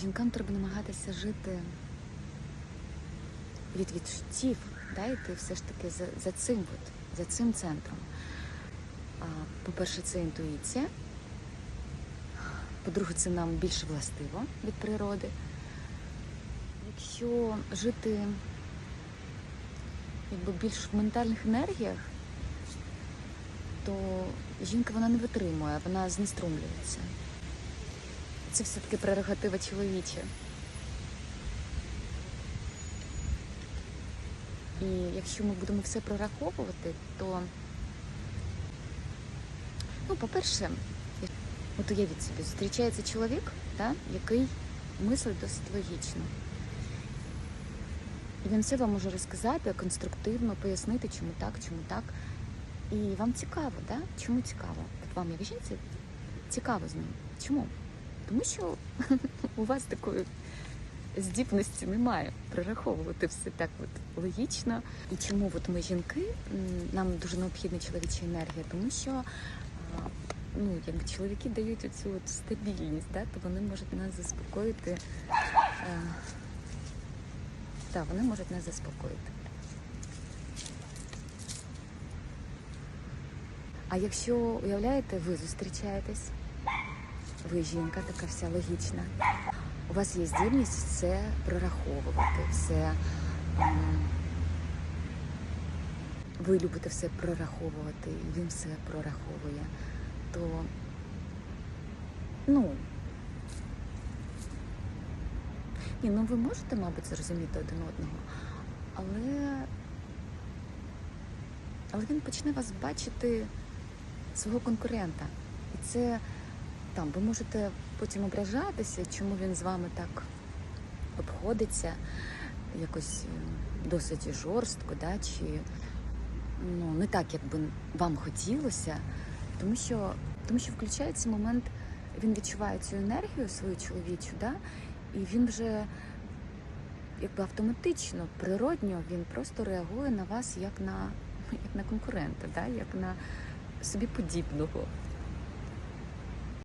жінкам треба намагатися жити від відчуттів, да, йти все ж таки за, за цим, от, за цим центром. По-перше, це інтуїція. По-друге, це нам більше властиво від природи. Якщо жити якби більш в ментальних енергіях, то жінка вона не витримує, вона знеструмлюється. Це все-таки прерогатива чоловіча. І якщо ми будемо все прораховувати, то, ну, по-перше, от уявіть собі, зустрічається чоловік, да, який мислить досить логічно. І він все вам може розказати конструктивно, пояснити, чому так, чому так. І вам цікаво, да? Чому цікаво? От вам, як жінці, цікаво з ним. Чому? Тому що у вас такої здібності немає прораховувати все так от логічно. І чому от ми жінки, нам дуже необхідна чоловіча енергія, тому що ну, якби чоловіки дають оцю от стабільність, да? то вони можуть нас заспокоїти. Так, вони можуть нас заспокоїти. А якщо уявляєте, ви зустрічаєтесь, ви жінка така вся логічна. У вас є здібність все прораховувати, все. Ви любите все прораховувати, він все прораховує, то ну. Ні, ну ви можете, мабуть, зрозуміти один одного, але, але він почне вас бачити свого конкурента. І це там ви можете потім ображатися, чому він з вами так обходиться, якось е, досить жорстко, да, чи ну, не так, як би вам хотілося, тому що, тому що включається момент, він відчуває цю енергію свою чоловічу, да, і він вже якби автоматично, природньо, він просто реагує на вас як на, як на конкурента, да, як на собі подібного.